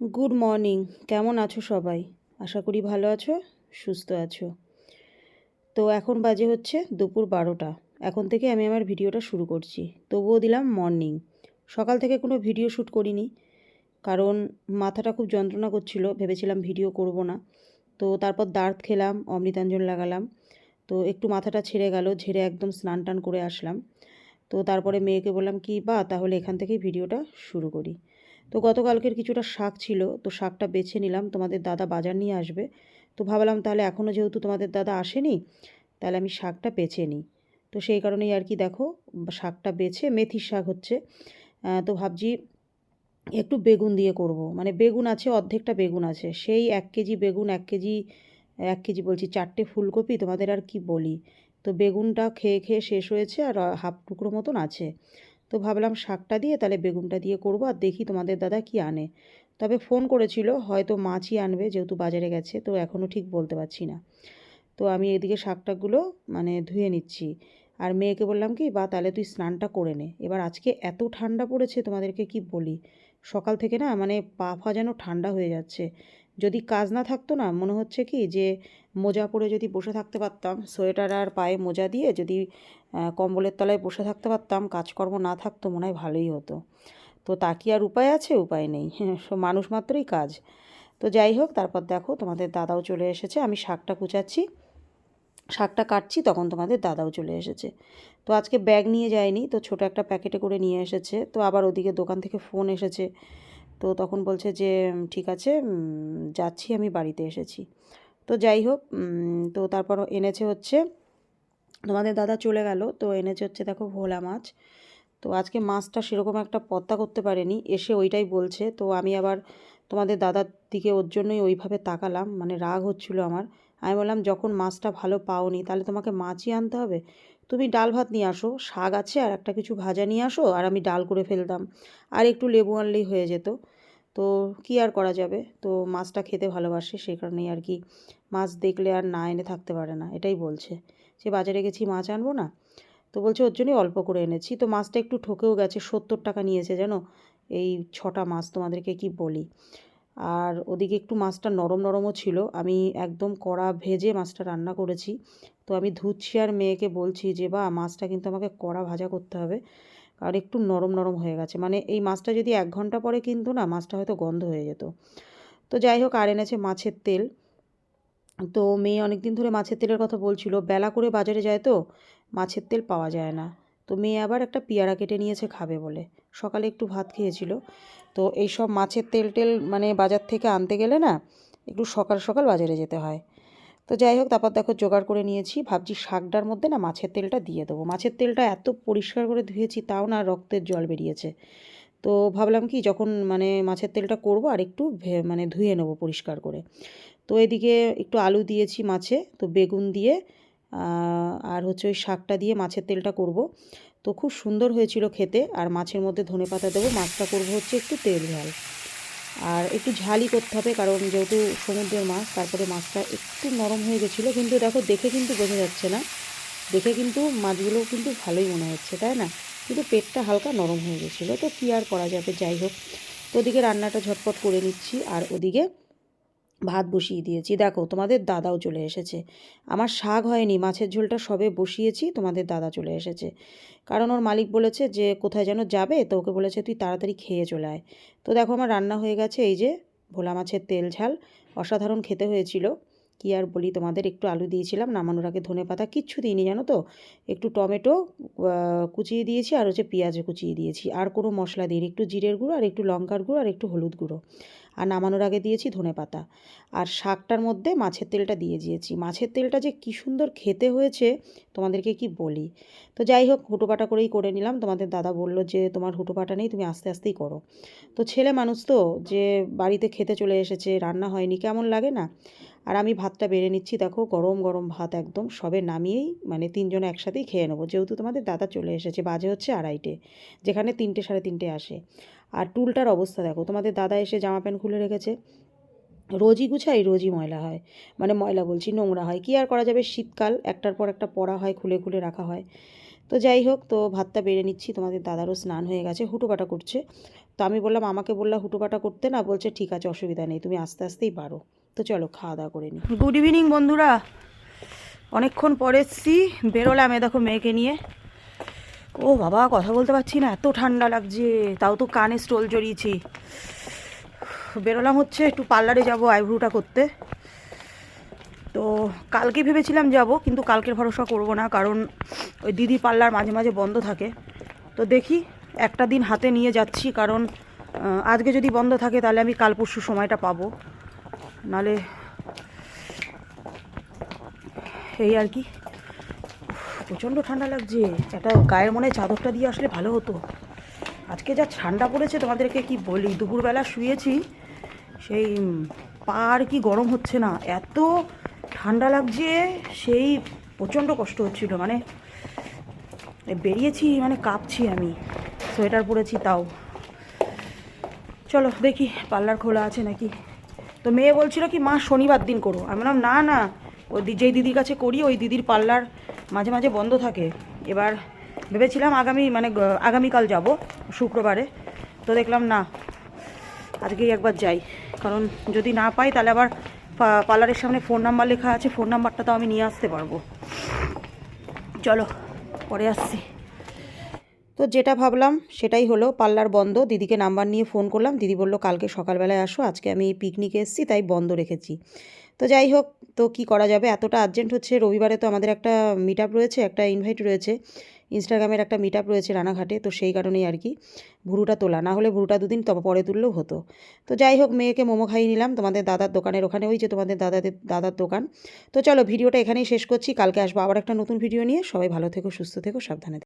Good morning কেমন আছো সবাই? আশা করি ভালো আছো, সুস্থ আছো। তো এখন বাজে হচ্ছে দুপুর বারোটা। এখন থেকে আমি আমার ভিডিওটা শুরু করছি। তবুও দিলাম মর্নিং সকাল থেকে কোনো ভিডিও শ্যুট করিনি। কারণ মাথাটা খুব যন্ত্রণা করছিল, ভেবেছিলাম ভিডিও করব না। তো তারপর দাঁত খেলাম, অমৃতাঞ্জন লাগালাম। তো একটু মাথাটা ছেড়ে গেল, ঝেড়ে একদম স্নান টান করে আসলাম। তো তারপরে মেয়েকে বললাম, কি বা, তাহলে এখান থেকেই ভিডিওটা শুরু করি। তো গতকালকের কিছুটা শাক ছিল, তো শাকটা বেছে নিলাম, তোমাদের দাদা বাজার নিয়ে আসবে। তো ভাবলাম তাহলে এখনও যেহেতু তোমাদের দাদা আসেনি, তাহলে আমি শাকটা বেছে নিই। তো সেই কারণেই আর কি দেখো, শাকটা বেছে মেথির শাক হচ্ছে। তো ভাবছি একটু বেগুন দিয়ে করব। মানে বেগুন আছে, অর্ধেকটা বেগুন আছে। সেই এক কেজি বেগুন, এক কেজি এক কেজি বলছি চারটে ফুলকপি, তোমাদের আর কি বলি। তো বেগুনটা খেয়ে খেয়ে শেষ হয়েছে আর হাফ টুকরো মতন আছে। তো ভাবলাম শাকটা দিয়ে তাহলে বেগুনটা দিয়ে করব আর দেখি তোমাদের দাদা কি আনে। তবে ফোন করেছিল, হয়তো মাছই আনবে যেহেতু বাজারে গেছে, তো এখনও ঠিক বলতে পারছি না। তো আমি এদিকে শাকটাগুলো মানে ধুয়ে নিচ্ছি। আর মেয়েকে বললাম কি, বা, তাহলে তুই স্নানটা করে নে। এবার আজকে এত ঠান্ডা পড়েছে তোমাদেরকে কি বলি? সকাল থেকে না মানে পা ফা যেন ঠান্ডা হয়ে যাচ্ছে। যদি কাজ না থাকতো না, মনে হচ্ছে কি যে মোজা পরে যদি বসে থাকতে পারতাম, সোয়েটার আর পায়ে মোজা দিয়ে যদি কম্বলের তলায় বসে থাকতে পারতাম, কাজকর্ম না থাকতো, মনে হয় ভালোই হতো। তো তা কি আর উপায় আছে? উপায় নেই। মানুষ মাত্রই কাজ। তো যাই হোক, তারপর দেখো তোমাদের দাদাও চলে এসেছে, আমি শাকটা কুচাচ্ছি। শাকটা কাটছি, তখন তোমাদের দাদাও চলে এসেছে। তো আজকে ব্যাগ নিয়ে যায়নি, তো ছোট একটা প্যাকেটে করে নিয়ে এসেছে। তো আবার ওদিকে দোকান থেকে ফোন এসেছে তো তখন বলছে যে ঠিক আছে যাচ্ছি, আমি বাড়িতে এসেছি। তো যাই হোক তো তারপর এনেছে হচ্ছে, তোমাদের দাদা চলে গেল, তো এনেছে হচ্ছে, দেখো ভোলা মাছ। তো আজকে মাছটা সেরকম একটা পত্তা করতে পারেনি, এসে ওইটাই বলছে। তো আমি আবার তোমাদের দাদার দিকে ওর জন্যই ওইভাবে তাকালাম মানে রাগ হচ্ছিল আমার। আমি বললাম, যখন মাছটা ভালো পাওনি, তাহলে তোমাকে মাছই আনতে হবে? তুমি ডাল ভাত নিয়ে আসো, শাক আছে, আর একটা কিছু ভাজা নিয়ে আসো, আর আমি ডাল করে ফেলতাম। আর একটু লেবু আনলেই হয়ে যেত। তো কি আর করা যাবে? তো মাছটা খেতে ভালোবাসে, সেই কারণেই আর কি মাছ দেখলে আর না এনে থাকতে পারে না, এটাই বলছে। সে বাজারে গেছি মাছ আনব না? তো বলছে, ওর জন্যই অল্প করে এনেছি। তো মাছটা একটু ঠকেও গেছে, সত্তর টাকা নিয়েছে, জানো? এই ছটা মাছ তোমাদেরকে কি বলি? আর ওদিকে একটু মাছটা নরম নরমও ছিল। আমি একদম কড়া ভেজে মাছটা রান্না করেছি। তো আমি ধুচ্ছি আর মেয়েকে বলছি যে বা মাছটা কিন্তু আমাকে কড়া ভাজা করতে হবে। আর একটু নরম নরম হয়ে গেছে। মানে এই মাছটা যদি এক ঘণ্টা পরে কিন্তু না, মাছটা হয়তো গন্ধ হয়ে যেত। তো যাই হোক, আর এনেছে মাছের তেল। তো মেয়ে অনেক দিন ধরে মাছের তেলের কথা বলছিল, বেলা করে বাজারে যায় তো, মাছের তেল পাওয়া যায় না। তো মেয়ে আবার একটা পেয়ারা কেটে নিয়েছে খাবে বলে। সকালে একটু ভাত খেয়েছিল। তো এই সব মাছের তেল টেল মানে বাজার থেকে আনতে গেলে না, একটু সকাল সকাল বাজারে যেতে হয়। তো যাই হোক, তারপর দেখো জোগাড় করে নিয়েছি। ভাবছি শাকটার মধ্যে না মাছের তেলটা দিয়ে দেবো। মাছের তেলটা এত পরিষ্কার করে ধুয়েছি, তাও না রক্তের জল বেরিয়েছে। তো ভাবলাম কি, যখন মানে মাছের তেলটা করব আর একটু মানে ধুয়ে নেব পরিষ্কার করে। তো এদিকে একটু আলু দিয়েছি মাছে, তো বেগুন দিয়ে আর হচ্ছে ওই শাকটা দিয়ে মাছের তেলটা করব। তো খুব সুন্দর হয়েছিল খেতে। আর মাছের মধ্যে ধনে পাতা দেবো, মাছটা করব হচ্ছে একটু তেল ঝাল। আর একটু ঝালি করতে হবে, কারণ যেহেতু সমুদ্রের মাছ, তারপরে মাছটা একটু নরম হয়ে গেছিল, কিন্তু দেখো দেখে কিন্তু বোঝা যাচ্ছে না। দেখে কিন্তু মাছগুলো কিন্তু ভালোই মনে হচ্ছে, তাই না? কিন্তু পেটটা হালকা নরম হয়ে গেছিল, তো কী আর করা যাবে? যাই হোক, তো ওদিকে রান্নাটা ঝটপট করে নিচ্ছি, আর ওদিকে ভাত বসিয়ে দিয়েছি। দেখো, তোমাদের দাদাও চলে এসেছে। আমার শাক হয়নি, মাছের ঝোলটা সবে বসিয়েছি, তোমাদের দাদা চলে এসেছে। কারণ ওর মালিক বলেছে যে, কোথায় যেন যাবে, তো ওকে বলেছে, তুই তাড়াতাড়ি খেয়ে চলে আয়। তো দেখো, আমার রান্না হয়ে গেছে, এই যে ভোলা মাছের তেল ঝাল। অসাধারণ খেতে হয়েছিল। কী আর বলি, তোমাদের একটু আলু দিয়েছিলাম, নামানোর আগে ধনে পাতা কিচ্ছু দিইনি, জানো তো? একটু টমেটো কুচিয়ে দিয়েছি, আর হচ্ছে পেঁয়াজ কুচিয়ে দিয়েছি। আর কোনো মশলা দিইনি, একটু জিরের গুঁড়ো, আর একটু লঙ্কার গুঁড়ো, আর একটু হলুদ গুঁড়ো। আর নামানোর আগে দিয়েছি ধনে পাতা। আর শাকটার মধ্যে মাছের তেলটা দিয়ে দিয়েছি। মাছের তেলটা যে কী সুন্দর খেতে হয়েছে, তোমাদেরকে কি বলি? তো যাই হোক, হুটোপাটা করেই করে নিলাম। তোমাদের দাদা বলল যে, তোমার হুটোপাটা নেই, তুমি আস্তে আস্তেই করো। তো ছেলে মানুষ তো, যে বাড়িতে খেতে চলে এসেছে, রান্না হয়নি, কেমন লাগে না? আর আমি ভাতটা বেড়ে নিচ্ছি, দেখো, গরম গরম ভাত একদম সবে নামিয়েই মানে তিনজনে একসাথেই খেয়ে নেব। যেহেতু তোমাদের দাদা চলে এসেছে, বাজে হচ্ছে আড়াইটে, যেখানে তিনটে সাড়ে তিনটে আসে। আর টুলটার অবস্থা দেখো, তোমাদের দাদা এসে জামা প্যান্ট খুলে রেখেছে। রোজই গুছাই, রোজই ময়লা হয়। মানে ময়লা বলছি, নোংরা হয়। কী আর করা যাবে? শীতকাল, একটার পর একটা পড়া হয়, খুলে খুলে রাখা হয়। তো যাই হোক, তো ভাতটা বেড়ে নিচ্ছি, তোমাদের দাদারও স্নান হয়ে গেছে, হুটোপাটা করছে। তো আমি বললাম, আমাকে বললাম হুটোপাটা করতে না, বলছে, ঠিক আছে, অসুবিধা নেই, তুমি আস্তে আস্তেই পারো। তো চলো, খাওয়া দাওয়া করে নিই গুড ইভিনিং বন্ধুরা। অনেকক্ষণ পরে এসছি, বেরোলাম এ দেখো মেয়েকে নিয়ে। ও বাবা, কথা বলতে পারছি না, এত ঠান্ডা লাগছে, তাও তো কানে স্টোল জড়িয়েছি। বেরোলাম হচ্ছে, একটু পার্লারে যাব আইব্রুটা করতে। তো কালকে ভেবেছিলাম যাব, কিন্তু কালকের ভরসা করব না, কারণ ওই দিদি পার্লার মাঝে মাঝে বন্ধ থাকে। তো দেখি, একটা দিন হাতে নিয়ে যাচ্ছি, কারণ আজকে যদি বন্ধ থাকে, তাহলে আমি কাল পরশু সময়টা পাবো। নালে, এই আর কি। প্রচণ্ড ঠান্ডা লাগছে। একটা গায়ের মনে চাদরটা দিয়ে আসলে ভালো হতো। আজকে যা ঠান্ডা পড়েছে তোমাদেরকে কি বলি? দুপুরবেলা শুয়েছি, সেই পা আর কি গরম হচ্ছে না। এত ঠান্ডা লাগছে, সেই প্রচণ্ড কষ্ট হচ্ছিল। মানে বেরিয়েছি মানে কাঁপছি আমি। সোয়েটার পরেছি তাও। চলো দেখি, পার্লার খোলা আছে নাকি? তো মেয়ে বলছিল কি, মা, শনিবার দিন করো। আমি বললাম, না না ওই যেই দিদির কাছে করি, ওই দিদির পার্লার মাঝে মাঝে বন্ধ থাকে। এবার ভেবেছিলাম আগামী মানে আগামীকাল যাব, শুক্রবারে। তো দেখলাম না, আজকেই একবার যাই। কারণ যদি না পাই, তাহলে আবার পার্লারের সামনে ফোন নাম্বার লেখা আছে, ফোন নাম্বারটা তো আমি নিয়ে আসতে পারব। চলো, পরে আসছি। তো যেটা ভাবলাম সেটাই হলো, পার্লার বন্ধ, দিদিকে নাম্বার নিয়ে ফোন করলাম, দিদি বলল, কালকে সকালবেলায় আসো, আজকে আমি পিকনিকে এসেছি, তাই বন্ধ রেখেছি। তো যাই হোক, তো কি করা যাবে? এতটা আর্জেন্ট হচ্ছে, রবিবারে তো আমাদের একটা মিট রয়েছে, একটা ইনভাইট রয়েছে ইনস্টাগ্রামের একটা মিট রয়েছে রানাঘাটে, তো সেই কারণেই আর কি, ভুরুটা তোলা। না হলে ভুরুটা দুদিন তবে পরে তুললেও হতো। তো যাই হোক, মেয়েকে মোমো খাইয়ে নিলাম, তোমাদের দাদার দোকানের ওখানে, ওই যে তোমাদের দাদাদের, দাদার দোকান। তো চলো, ভিডিওটা এখানেই শেষ করছি, কালকে আসব আবার একটা নতুন ভিডিও নিয়ে, সবাই ভালো থেকো, সুস্থ থেকো, সাবধানে